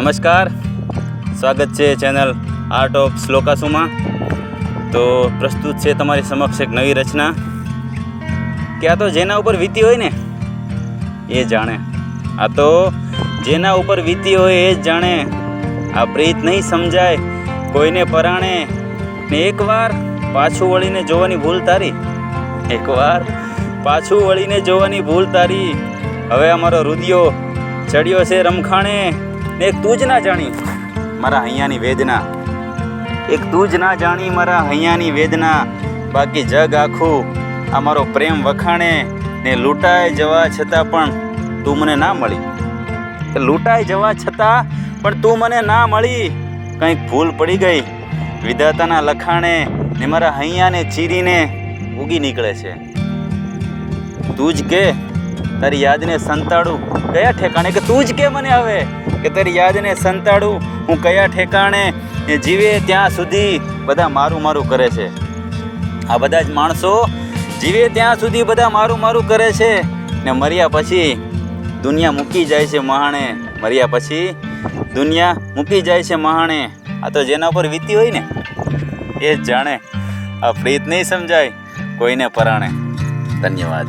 નમસ્કાર. સ્વાગત છે ચેનલ આર્ટ ઓફ શ્લોકાસુમાં તો પ્રસ્તુત છે તમારી સમક્ષ એક નવી રચના. કે તો જેના ઉપર વીતી હોય ને, એ જાણે. આ તો જેના ઉપર વીતી હોય એ જ જાણે. આ પ્રીત નહીં સમજાય, કોઈને પરાણે. ને એકવાર પાછું વળીને જોવાની ભૂલ તારી. એકવાર પાછું વળીને જોવાની ભૂલ તારી. હવે અમારો રુદિયો, ચડ્યો છે રમખાણે. ને એક તું જ ના જાણી. મારા અહીંયાની વેદના. એક તું જ ના જાણી મારા અહીંયાની વેદના. બાકી જગ આખું આ મારો પ્રેમ વખાણે ને લૂંટાઈ જવા છતાં પણ તું મને ના મળી. લૂંટાઈ જવા છતાં પણ તું મને ના મળી. કંઈક ભૂલ પડી ગઈ. વિધાતાના લખાણે ને મારા હૈયાને ચીરીને ઉગી નીકળે છે. તું જ કે, તારી યાદને સંતાડું. કયા ઠેકાણે? કે તું જ કે મને હવે? કે તારી યાદને સંતાડું? હું કયા ઠેકાણે જીવે ત્યાં સુધી બધા મારું મારું કરે છે? આ બધા જ માણસો જીવે ત્યાં સુધી બધા મારું મારું કરે છે ને મર્યા પછી દુનિયા મૂકી જાય છે મહાણે. મર્યા પછી દુનિયા મૂકી જાય છે મહાણે. આ તો જેના પર વીતી હોય ને, એ જ જાણે. આ પ્રીત નહીં સમજાય, કોઈને પરાણે. ધન્યવાદ.